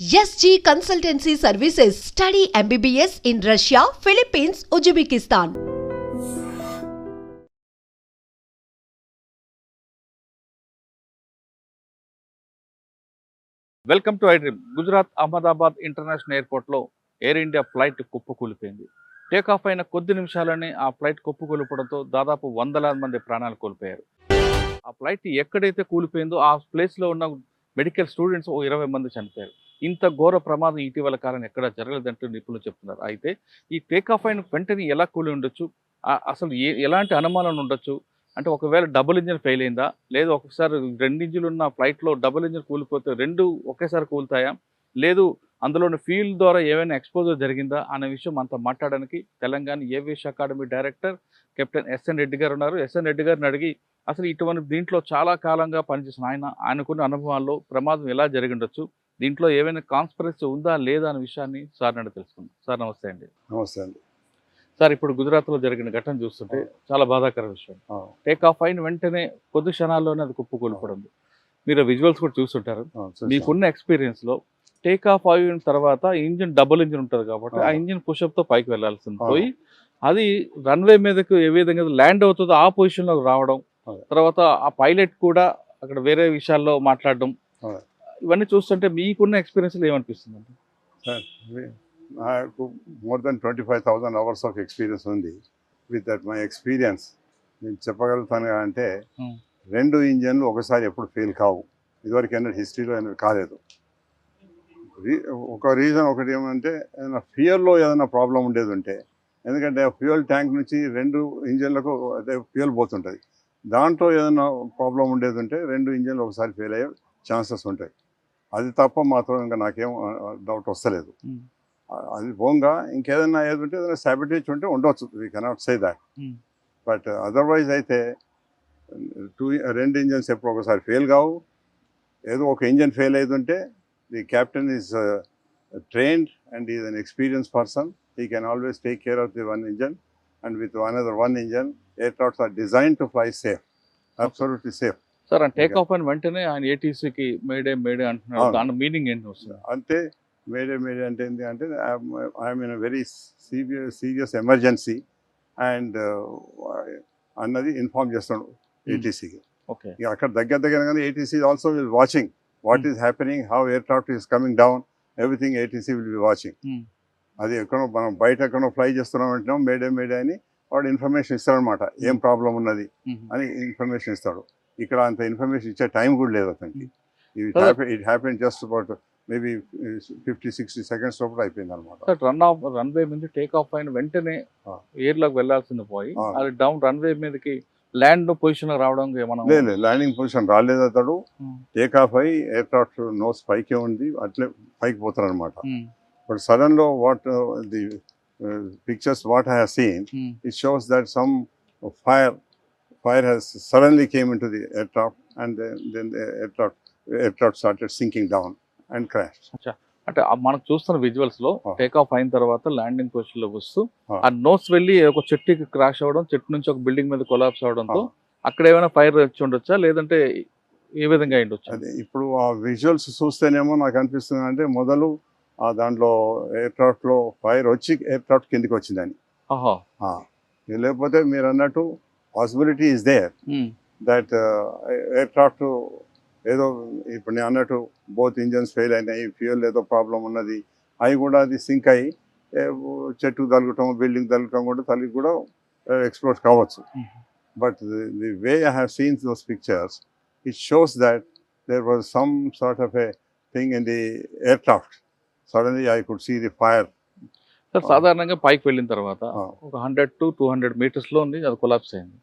SG Consultancy Services. Study MBBS in Russia, Philippines, Uzbekistan. Welcome to iDream Gujarat Ahmedabad international ఎయిర్పోర్ట్లో Air India flight కుప్పకూలిపోయింది take off అయిన కొద్ది నిమిషాలనే ఆ flight కుప్పకూలిపోవడంతో దాదాపు వందలాది మంది ప్రాణాలు కోల్పోయారు ఆ ఫ్లైట్ ఎక్కడైతే కూలిపోయిందో ఆ ప్లేస్లో ఉన్న మెడికల్ స్టూడెంట్స్ ఓ ఇరవై మంది చనిపోయారు. ఇంత ఘోర ప్రమాదం ఇటీవల కాలం ఎక్కడ జరగలేదంటూ నిపుణులు చెప్తున్నారు. అయితే ఈ టేక్ ఆఫ్ అయిన వెంటనే ఎలా కూలి ఉండొచ్చు? అసలు ఏ ఎలాంటి అనుమానం ఉండొచ్చు? అంటే ఒకవేళ డబుల్ ఇంజిన్ ఫెయిల్ అయిందా? లేదు ఒకసారి రెండు ఇంజిన్లు ఉన్న ఫ్లైట్లో డబుల్ ఇంజిన్ కూలిపోతే రెండు ఒకేసారి కూలుతాయా? లేదు అందులోని ఫీల్డ్ ద్వారా ఏమైనా ఎక్స్పోజర్ జరిగిందా? అనే విషయం అంతా మాట్లాడడానికి Telangana aviation academy director captain S N Reddy garu ఉన్నారు. ఎస్ఎన్ రెడ్డి గారిని అడిగి అసలు ఇటువంటి దీంట్లో చాలా కాలంగా పనిచేసిన ఆయన ఆయనకున్న అనుభవాల్లో ప్రమాదం ఎలా జరిగిండొచ్చు దీంట్లో ఏమైనా కాన్స్పరెన్సీ ఉందా లేదా అనే విషయాన్ని సార్ నన్ను తెలుసుకుందాం. సార్ నమస్తే అండి. నమస్తే అండి. సార్ ఇప్పుడు గుజరాత్లో జరిగిన ఘటన చూస్తుంటే చాలా బాధాకర విషయం. టేక్ ఆఫ్ అయిన వెంటనే కొద్ది క్షణాల్లోనే అది కుప్పకూలిపోవడం మీరు విజువల్స్ కూడా చూస్తుంటారు. మీకున్న ఎక్స్పీరియన్స్లో టేక్ ఆఫ్ అయిన తర్వాత ఇంజిన్ డబుల్ ఇంజిన్ ఉంటుంది కాబట్టి ఆ. ఇంజిన్ పుషప్తో పైకి వెళ్ళాల్సింది. ఆ. పోయి అది రన్వే మీదకు ఏ విధంగా ల్యాండ్ అవుతుందో ఆ పొజిషన్లో రావడం. తర్వాత ఆ పైలట్ కూడా అక్కడ వేరే విషయాల్లో మాట్లాడడం. ఇవన్నీ చూస్తుంటే మీకున్న ఎక్స్పీరియన్స్ ఏమనిపిస్తుంది మీ- నాకు more than twenty five thousand hours of experience ఉంది. With that my experience. నేను చెప్పగలుగుతాను అంటే. రెండు ఇంజన్లు ఒకసారి ఎప్పుడు ఫెయిల్ కావు. ఇదివరకు ఏమైనా హిస్టరీలో ఏమైనా కాలేదు. ఒక రీజన్ ఒకటి ఏమంటే ఏదైనా ఫ్యూయల్లో ఏదైనా ప్రాబ్లం ఉండేది ఉంటే ఎందుకంటే ఫ్యూయల్ ట్యాంక్ నుంచి రెండు ఇంజన్లకు అదే ఫ్యూయల్ పోతుంటుంది. దాంట్లో ఏదైనా ప్రాబ్లం ఉండేది ఉంటే రెండు ఇంజన్లు ఒకసారి ఫెయిల్ అయ్యే ఛాన్సెస్ ఉంటాయి. అది తప్ప మాత్రం ఇంకా నాకేం డౌట్ వస్తలేదు. Hmm. అది పోగా ఇంకేదైనా ఏది ఉంటే ఏదైనా సాబిటేజ్ ఉంటే ఉండొచ్చు. We cannot say that. But otherwise అయితే టూ రెండు ఇంజన్స్ ఎప్పుడు ఒకసారి ఫెయిల్ కావు. ఏదో ఒక ఇంజన్ ఫెయిల్ అవుతుంటే the captain is trained and is an experience person he can always take care of the one engine and with another one engine aircrafts are designed to fly safe absolutely safe sir take off అయిన వెంటనే ఆయన ఏటీసీకి May Day May Day అంటున్నాడు అవును. దాని meaning ఏంటి వస్తుంది? అంటే May Day May Day అంటే ఏంటి అంటే I'm in very serious serious emergency and అన్నది ఇన్ఫార్మ్ చేస్తాడు ఏటీసీకి ఓకే ఇక అక్కడ దగ్గర దగ్గర కానీ ATC also will watching what is happening how aircraft is coming down everything ATC will be watching Hmm. అది ఎక్కడో మనం బయట ఎక్కడో ఫ్లై చేస్తున్నాం అంటున్నాం మేడే మేడే అని వాడు ఇన్ఫర్మేషన్ ఇస్తాడనమాట. ఏం ప్రాబ్లం ఉన్నది అని ఇన్ఫర్మేషన్ ఇస్తాడు. ఇక్కడ అంత ఇన్ఫర్మేషన్ ఇచ్చే టైం కూడా లేదు అతనికి. It happen just about maybe fifty sixty seconds లోపల అయిపోయింది అనమాట రన్ ఆఫ్ రన్వే మీద టేక్ ఆఫ్ అయిన వెంటనే. ఎయిర్లోకి వెళ్ళాల్సింది పోయి. అది డౌన్ రన్వే మీదకి ల్యాండ్ పొజిషన్ రావడం లేదు ల్యాండింగ్ పొజిషన్ రాలేదు అతడు. టేక్ ఆఫ్ అయ్యి ఎయిర్ క్రాఫ్ట్ నోస్ పైకే ఉంది అట్లే పైకి పోతారు అనమాట. But సడన్లో what the pictures what I have seen Hmm. it shows that some fire fire has suddenly came into the aircraft and then, then the aircraft aircraft started sinking down and crashed. అంటే ఆ మనం చూస్తున్న విజువల్స్లో. Take off అయిన తర్వాత landing పొజిషన్లో వస్తూ ఆ. నోస్ వెళ్ళి ఒక చెట్టుకి క్రాష్ అవ్వడం చెట్టు నుంచి ఒక బిల్డింగ్ మీద కొలాప్స్ అవడంతో. అక్కడ ఏమైనా ఫైర్ వచ్చి ఉండొచ్చా లేదంటే ఏ విధంగా అయి ఉండొచ్చు అదే ఇప్పుడు ఆ విజువల్స్ చూస్తేనేమో నాకు అనిపిస్తుంది అంటే మొదలు దాంట్లో aircraft లో ఫైర్ వచ్చి ఎయిర్క్రాఫ్ట్ కిందికి వచ్చిందని. లేకపోతే మీరు అన్నట్టు possibility is there. That aircraft ఏదో ఇప్పుడు నేను అన్నట్టు బోత్ ఇంజన్స్ ఫెయిల్ అయినాయి ఫ్యూయల్ ఏదో ప్రాబ్లం ఉన్నది అవి కూడా అది సింక్ అయ్యి చెట్టు తగలటం బిల్డింగ్ తగలటం కూడా తల్లి కూడా ఎక్స్ప్లోర్ కావచ్చు. But the way I have seen those pictures it shows that there was some sort of a thing in the aircraft. Suddenly I could see the fire sir. సాధారణంగా పైకి వెళ్ళిన తర్వాత ఒక హండ్రెడ్ టు టూ హండ్రెడ్ మీటర్స్లో ఉంది అది collapse అయింది.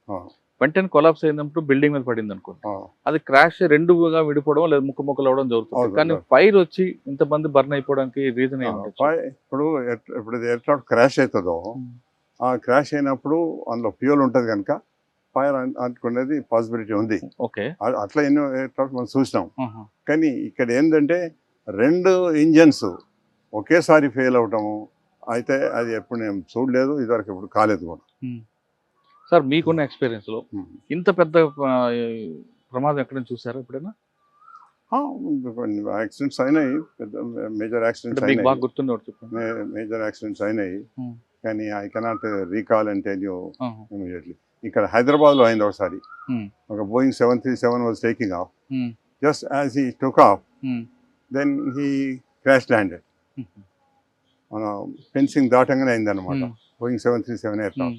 వెంటనే కొలాప్స్ అయినప్పుడు బిల్డింగ్ మీద పడింది అనుకోండి. అది క్రాష్ రెండుగా విడిపోవడం లేదా ముక్క ముక్కలు అవడం జరుగుతుంది. కానీ. ఫైర్ వచ్చి ఇంతమంది బర్న్ అయిపోవడానికి రీజన్ ఇప్పుడు ఇప్పుడు ఎయిర్క్రాఫ్ట్ క్రాష్ అవుతుందో ఆ క్రాష్ అయినప్పుడు అందులో ఫ్యూయల్ ఉంటుంది కనుక ఫైర్ అనుకునేది పాసిబిలిటీ ఉంది. ఓకే. అట్లా ఎన్నో ఎయిర్క్రాఫ్ట్ మనం చూసినాం. కానీ ఇక్కడ ఏంటంటే రెండు ఇంజన్స్ ఒకేసారి ఫెయిల్ అవటము అయితే అది ఎప్పుడు నేను చూడలేదు ఇదివరకు ఎప్పుడు కాలేదు కూడా సార్ మీకున్న ఎక్స్పీరియన్స్లో Hmm. ఇంత పెద్ద ప్రమాదం ఎక్కడైనా చూసారా ఎప్పుడైనా యాక్సిడెంట్స్ అయినాయి పెద్ద మేజర్ యాక్సిడెంట్స్ బాగా చెప్పండి మేజర్ యాక్సిడెంట్స్ అయినాయి. కానీ I cannot recall and tell you. Immediately ఇక్కడ హైదరాబాద్లో అయింది ఒకసారి. ఒక Boeing seven three seven was taking off. Just as he took off. Then he crash landed. మన ఫెన్సింగ్ దాటంగానే అయిందనమాట Hmm. Boeing seven three seven air Hmm.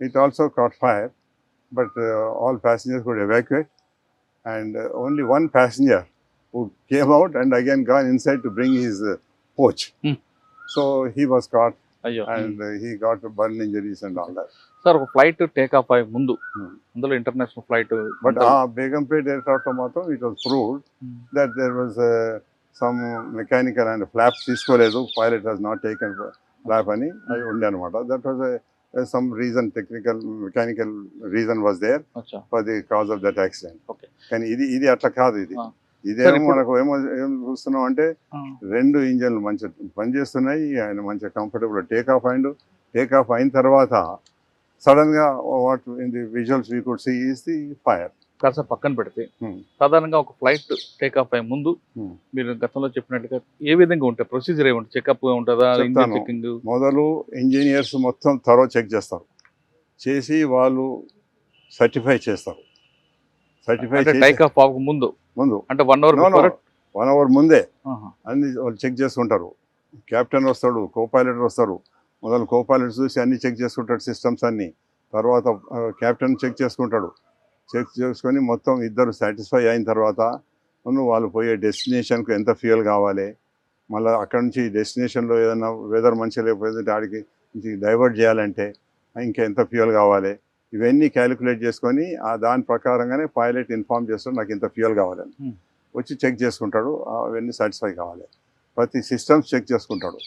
It also caught fire, but uh, all passengers could evacuate, and uh, only one passenger who came out and again gone inside to bring his uh, coach. Hmm. So he was caught అయ్యో and uh, he got burn injuries and all that. Sir ఒక flight take off అయ్యే ముందు Hmm. అందులో international flight But uh, Begumpet aircraft matter, it was proved that there was some mechanical and flaps తీసుకోలేదు pilot has not taken flap అని అది ఉండే అనమాట that was reason technical mechanical reason was there అచ్చా. For the cause of that accident. కానీ ఇది ఇది అట్లా కాదు ఇది. ఇదేమో మనకు ఏమో ఏం చూస్తున్నాం అంటే రెండు ఇంజన్లు మంచిగా పనిచేస్తున్నాయి ఆయన మంచిగా కంఫర్టబుల్ టేక్ ఆఫ్ అయిండు టేక్ ఆఫ్ అయిన తర్వాత సడన్గా what in the visuals we could see is the fire కాస్త పక్కన పెడితే. సాధారణంగా ఒక ఫ్లైట్ టేక్ ఆఫ్ అయ్యే ముందు. మీరు గతంలో చెప్పినట్టుగా ఏ విధంగా ఉంటాయి ప్రొసీజర్ ఏముంటుంది చెకప్ ఉంటుందా. చెకింగ్ మొదలు ఇంజనీర్స్ మొత్తం త్వరో చెక్ చేస్తారు. చేసి వాళ్ళు సర్టిఫై చేస్తారు. సర్టిఫై అంటే చేసి టేక్ ఆఫ్ అవ్వక ముందు? ముందు. అంటే వన్ అవర్ వన్ అవర్ ముందే. అన్ని వాళ్ళు చెక్ చేసుకుంటారు కెప్టెన్ వస్తాడు కో పైలట్ వస్తారు. మొదలు కో పైలట్ చూసి అన్ని చెక్ చేసుకుంటాడు సిస్టమ్స్ అన్ని. తర్వాత కెప్టెన్ చెక్ చేసుకుంటాడు. చెక్ చేసుకొని మొత్తం ఇద్దరు సాటిస్ఫై అయిన తర్వాత వాళ్ళు పోయే డెస్టినేషన్కు ఎంత ఫ్యూయల్ కావాలి? మళ్ళీ అక్కడ నుంచి డెస్టినేషన్లో ఏదైనా వెదర్ మంచిగా లేకపోతే ఆడికి డైవర్ట్ చేయాలంటే ఇంకా ఎంత ఫ్యూయల్ కావాలి? ఇవన్నీ క్యాలిక్యులేట్ చేసుకొని ఆ దాని ప్రకారంగానే పైలట్ ఇన్ఫార్మ్ చేస్తాడు నాకు ఇంత ఫ్యూయల్ కావాలని. Hmm. వచ్చి చెక్ చేసుకుంటాడు అవన్నీ సాటిస్ఫై కావాలి. ప్రతి సిస్టమ్స్ చెక్ చేసుకుంటాడు.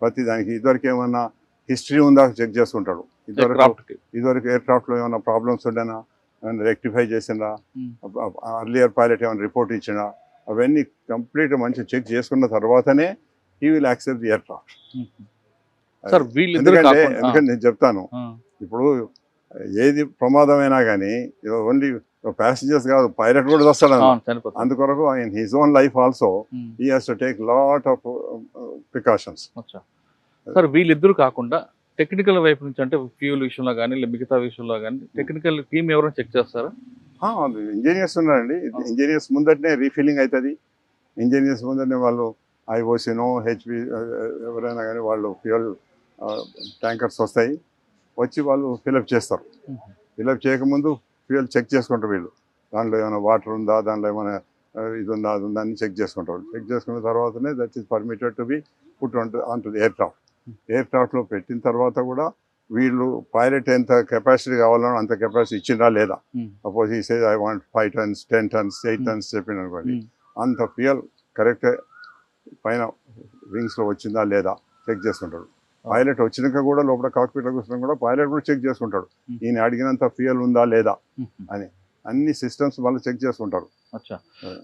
ప్రతి దానికి ఇదివరకు ఏమన్నా హిస్టరీ ఉందా? చెక్ చేసుకుంటాడు. ఇదివరకు ఇదివరకు ఎయిర్ క్రాఫ్ట్లో ఏమైనా ప్రాబ్లమ్స్ ఉండేనా? Rectify Hmm. అర్లియర్ పైలట్ ఏమైనా రిపోర్ట్ ఇచ్చినా? అవన్నీ కంప్లీట్ మంచిగా చెక్ చేసుకున్న తర్వాతనే ఈ will accept the aircraft sir వీళ్ళిద్దరు ఎందుకంటే ఎందుకంటే నేను చెప్తాను. ఇప్పుడు ఏది ప్రమాదమైనా కానీ ఓన్లీ ప్యాసింజర్స్ కాదు పైలట్ కూడా వస్తాడు అందుకొరకు in his own life also he has to take lot of precautions. Sir వీళ్ళిద్దరు కాకుండా టెక్నికల్ వైపు నుంచి అంటే ఫ్యూల్ విషయంలో కానీ మిగతా విషయంలో కానీ టెక్నికల్ టీమ్ ఎవరైనా చెక్ చేస్తారా? ఇంజనీర్స్ ఉన్నారండి. ఇంజనీర్స్ ముందటనే రీఫిల్లింగ్ అవుతుంది ఇంజనీర్స్ ముందటనే వాళ్ళు ఐఓసినో హెచ్పి ఎవరైనా కానీ వాళ్ళు ఫ్యూయల్ ట్యాంకర్స్ వస్తాయి. వచ్చి వాళ్ళు ఫిలప్ చేస్తారు. ఫిలప్ చేయకముందు ఫ్యూయల్ చెక్ చేసుకుంటారు వీళ్ళు. దాంట్లో ఏమైనా వాటర్ ఉందా దాంట్లో ఏమైనా ఇది ఉందా అది ఉందా అని చెక్ చేసుకుంటారు. చెక్ చేసుకున్న తర్వాతనే that is permitted to be put on to aircraft air క్రాఫ్ట్లో పెట్టిన తర్వాత కూడా వీళ్ళు పైలట్ ఎంత కెపాసిటీ కావాలనో అంత కెపాసిటీ ఇచ్చిందా లేదా. సపోజ్ ఈ says I want five tons ten tons eight. Tons చెప్పిన అనుకోండి. అంత ఫ్యూయల్ కరెక్ట్ పైన వింగ్స్లో వచ్చిందా లేదా చెక్ చేసుకుంటాడు. పైలట్ వచ్చినాక కూడా లోపల కాక్పీట్లో కూర్చున్నా కూడా పైలట్ కూడా చెక్ చేసుకుంటాడు. ఈయన అడిగినంత ఫ్యూయల్ ఉందా లేదా? ఉమ్, అన్ని సిస్టమ్స్ వాళ్ళు చెక్ చేసుకుంటారు అచ్చా.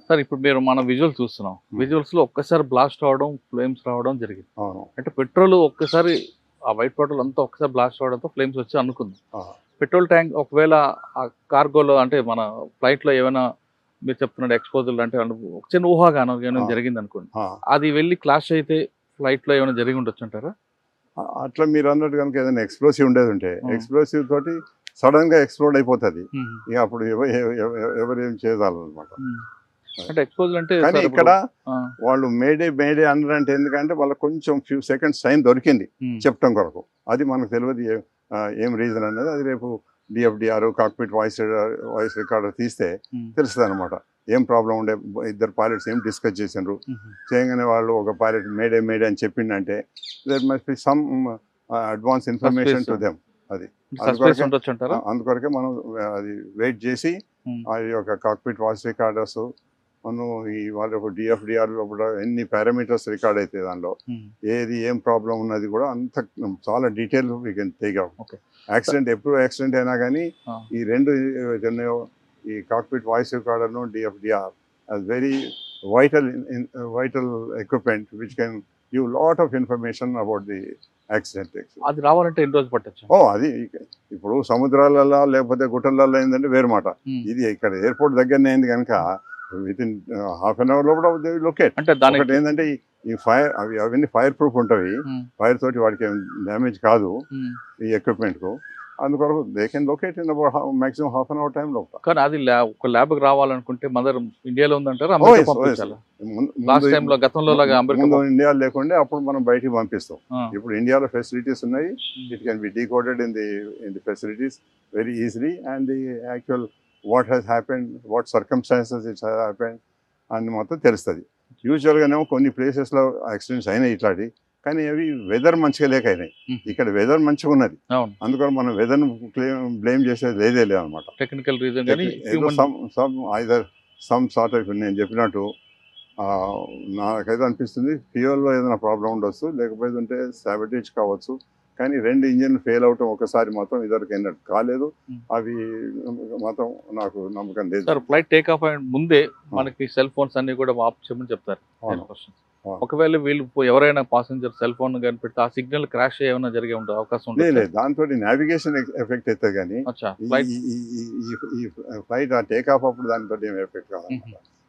సార్ ఇప్పుడు మీరు మన విజువల్ చూస్తున్నాం. విజువల్స్లో ఒక్కసారి బ్లాస్ట్ అవడం ఫ్లేమ్స్ రావడం జరిగింది అవును అంటే పెట్రోల్ ఒక్కసారి ఆ వైట్ పెట్రోల్ అంతా ఒక్కసారి బ్లాస్ట్ అవడంతో ఫ్లేమ్స్ వచ్చి అనుకుంది పెట్రోల్ ట్యాంక్ ఒకవేళ ఆ కార్గోలో అంటే మన ఫ్లైట్లో ఏమైనా మీరు చెప్తున్నట్టు ఎక్స్పోజల్ అంటే ఒక చిన్న ఊహాగానం ఏమైనా. జరిగింది అనుకోండి. అది వెళ్ళి క్లాష్ అయితే ఫ్లైట్లో ఏమైనా జరిగి ఉండొచ్చు అంటారా అట్లా మీరు అన్నట్టు కనుక ఏదైనా ఎక్స్ప్లోసివ్ ఉండేది ఉంటే. ఎక్స్ప్లోసివ్ తోటి సడన్గా ఎక్స్ప్లోడ్ అయిపోతుంది. ఇక అప్పుడు ఎవ- ఎవ- ఎవ- ఎవరు ఏం చేయాలన్నమాట అంటే కానీ ఇక్కడ వాళ్ళు మేడే మేడే అన్నారంటే ఎందుకంటే వాళ్ళకి కొంచెం ఫ్యూ సెకండ్స్ టైం దొరికింది చెప్పడం కొరకు. అది మనకు తెలియదు ఏ- రీజన్ అనేది. అది రేపు DFDR cockpit voice voice recorder తీస్తే తెలుస్తుంది అనమాట ఏం ప్రాబ్లం ఉండే ఇద్దరు పైలట్స్ ఏం డిస్కస్ చేసిండ్రు? ఉమ్, చేయగానే వాళ్ళు ఒక పైలట్ మేడే మేడే అని చెప్పిండంటే there must be some advance information to. Them అది. అందుకొరకే- మనం అది వెయిట్ చేసి ఆ యొక్క కాక్పిట్ వాయిస్ రికార్డర్స్ మనం ఈ వాళ్ళ డిఎఫ్డిఆర్లో కూడా ఎన్ని పారామీటర్స్ రికార్డ్ అయితే దానిలో ఏది ఏం ప్రాబ్లం ఉన్నది కూడా అంత చాలా detail we can take out Okay. Accident ఎప్పుడు యాక్సిడెంట్ అయినా కానీ. ఈ రెండు ఈ cockpit voice రికార్డర్ను DFDR vital in, in, uh, vital equipment which can give lot of information about the actually. అది రావాలంటే ఎన్ని రోజులు పట్టచ్చు? ఓ అది ఇప్పుడు సముద్రాలలో లేకపోతే గుట్టలలో అయిందంటే వేరు మాట. ఇది ఇక్కడ ఎయిర్పోర్ట్ దగ్గరనే అయింది కనుక with in half an hour లోపల లొకేట్ అంటే దాని ఒకటి ఏంటంటే ఈ- ఫైర్ అవి అవన్నీ ఫైర్ ప్రూఫ్ ఉంటాయి ఫైర్ తోటి వాడికి డ్యామేజ్ కాదు. ఈ ఎక్విప్మెంట్కు. అందుకొరకు they can locate in maximum half an hour time లోపల కానీ అది ఒక ల్యాబ్ రావాలనుకుంటే మదర్ ఇండియాలో ఉందంటారా? లాస్ట్ ముందు- టైం లో గతంలో ఇండియా లేకుండే అప్పుడు మనం బయటికి పంపిస్తాం. ఇప్పుడు ఇండియాలో ఫెసిలిటీస్ ఉన్నాయి. It can be decoded in the in the facilities very easily and the actual what has happened what circumstances it's happened అని మొత్తం తెలుస్తుంది. యూజువల్గానేమో కొన్ని ప్లేసెస్లో యాక్సిడెంట్స్ అయినాయి ఇట్లాంటి కానీ అవి వెదర్ మంచిగా లేక అయినాయి. ఇక్కడ వెదర్ మంచిగా ఉన్నది. అందుకని మనం వెదర్ బ్లేమ్ చేసేది లేదే లేదనమాట technical reason some either some sort of నేను చెప్పినట్టు నాకైతే అనిపిస్తుంది ఫ్యూయల్లో ఏదైనా ప్రాబ్లం ఉండొచ్చు లేకపోతే ఉంటే సాబిటేజ్ కావచ్చు. కానీ రెండు ఇంజిన్ ఫెయిల్ అవటం ఒకసారి మాత్రం ఇద్దరికి అయినట్టు కాలేదు. అవి మాత్రం నాకు నమ్మకం లేదు. సార్ ఫ్లైట్ టేక్ ఆఫ్ అయిన ముందే మనకి సెల్ ఫోన్స్ అన్ని కూడా ఆఫ్ చేయమని చెప్తారు. ఒకవేళ వీళ్ళు ఎవరైనా పాసెంజర్ సెల్ ఫోన్ కానీ పెడితే ఆ సిగ్నల్ క్రాష్ ఏమైనా జరిగే ఉండే అవకాశం లేదు లేదు. దాంతో నావిగేషన్ ఎఫెక్ట్ అవుతుంది కానీ ఈ- ఫ్లైట్ ఆ టేక్ ఆఫ్ అప్పుడు దాంతో ఏం ఎఫెక్ట్ కాదు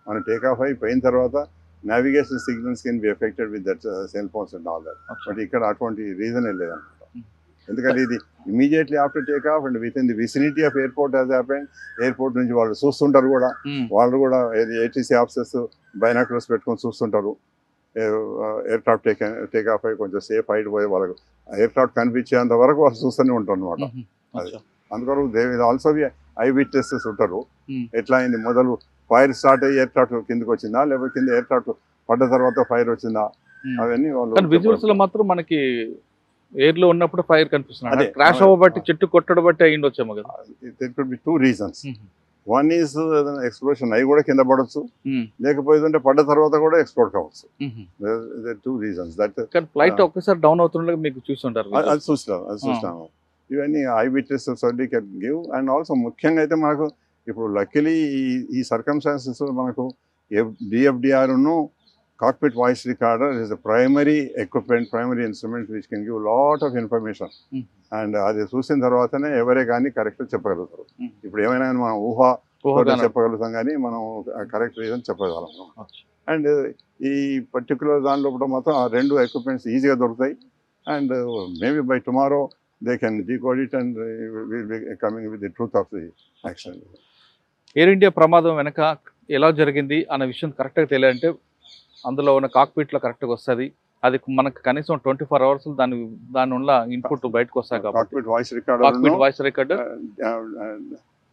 మనం టేక్ ఆఫ్ అయిపోయిన తర్వాత navigation signals can be affected with that cell phones and all that but ఇక్కడ అటువంటి రీజన్ లేదన్నమాట Hmm. ఎందుకంటే ఇది immediately after take off and within the vicinity of airport as happened airport నుంచి వాళ్ళు చూస్తుంటారు కూడా. వాళ్ళు కూడా ఏటీసీ ఆఫీసర్స్ బైనాక్యులర్స్ పెట్టుకొని చూస్తుంటారు. Aircraft take take off అయ్యి కొంచెం సేఫ్ హైట్ పోయి వాళ్ళకు ఎయిర్ క్రాఫ్ట్ కనిపించేంత వరకు వాళ్ళు చూస్తూనే ఉంటారు అనమాట అందుకొరకు they will also eyewitnesses ఉంటారు. ఎట్లా అయింది? మొదలు ఫైర్ స్టార్ట్ అయ్యి ఎయిర్ క్రాఫ్ట్ కిందకి వచ్చిందా? లేకపోతే కింద ఎయిర్ క్రాఫ్ట్ పడ్డ తర్వాత ఫైర్ వచ్చిందా? అవన్నీ వాళ్ళు విజువల్స్లో మాత్రం మనకి ఎయిర్లో ఉన్నప్పుడు ఫైర్ కనిపిస్తున్నాడు అదే. క్రాష్ అవ్వబట్టి చెట్టు కొట్టడం బట్టి అయ్యిండొచ్చేమో కదా. There could be two reasons. One is explosion అవి కూడా కింద పడవచ్చు Hmm. లేకపోతే పడ్డ తర్వాత కూడా ఎక్స్ప్లోర్ కావచ్చు. Two reasons that flight Ah. ఒక్కసారి డౌన్ అవుతుండగా మీకు చూస్తుంటారు అది చూస్తాం అది చూస్తాము ఇవన్నీ ఐ విట్నెసెస్ అన్ని కెన్ గివ్ అండ్ ఆల్సో ముఖ్యంగా అయితే మనకు ఇప్పుడు లక్కీలీ ఈ ఈ సర్కమ్స్టాన్సెస్ మనకు డిఎఫ్డిఆర్ను cockpit voice recorder is the primary equipment primary instrument which can give lot of information Hmm. And అది చూసిన తర్వాతనే ఎవరే కానీ కరెక్ట్ చెప్పగలుగుతారు Hmm. ఇప్పుడు ఏమైనా మనం ఊహ. చెప్పగలుగుతాం కానీ మనం కరెక్ట్ రీజన్ చెప్పగలం. అండ్ ఈ పర్టికులర్ దానిలో కూడా మాత్రం ఆ రెండు ఎక్విప్మెంట్స్ ఈజీగా దొరుకుతాయి and maybe by tomorrow they can decode it and will be coming with the truth of the action Air India ప్రమాదం వెనక ఎలా జరిగింది అనే విషయం కరెక్ట్గా తెలియాలంటే అందులో ఉన్న కాక్పిట్లో కరెక్ట్గా వస్తుంది. అది మనకు కనీసం ట్వంటీ ఫోర్ అవర్స్ దాని దాని ఉన్న ఇన్పుట్ బయటకు వస్తాయి కాబట్టి. Cockpit voice cockpit recorder voice record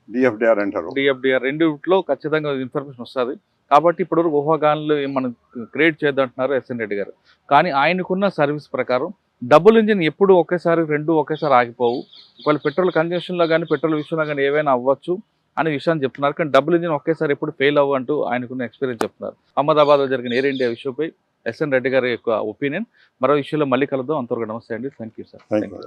DFDR అంటారు. డిఎఫ్డిఆర్ రెండిట్లో ఖచ్చితంగా ఇన్ఫర్మేషన్ వస్తుంది. కాబట్టి ఇప్పుడు ఊహాగానాలు మనం క్రియేట్ చేద్దంటున్నారు ఎస్ఎన్ రెడ్డి గారు. కానీ ఆయనకున్న సర్వీస్ ప్రకారం డబుల్ ఇంజిన్ ఎప్పుడు ఒకేసారి రెండు ఒకేసారి ఆగిపోవు. ఒకవేళ పెట్రోల్ కన్జంప్షన్లో కానీ పెట్రోల్ విషయంలో కానీ ఏవైనా అవ్వచ్చు. అనే విషయాన్ని చెప్తున్నారు. కానీ డబుల్ ఇంజిన్ ఒకేసారి ఎప్పుడు ఫెయిల్ అవ్వు అంటూ ఆయనకున్న ఎక్స్పీరియన్స్ చెప్తున్నారు. అహ్మదాబాద్లో జరిగిన ఎయిర్ ఇండియా విషయంపై ఎస్ఎన్ రెడ్డి గారి యొక్క ఒపీనియన్. మరో విషయంలో మళ్ళీ కలుద్దాం. అంతవరకు నమస్తే అండి. Thank you sir. Thank you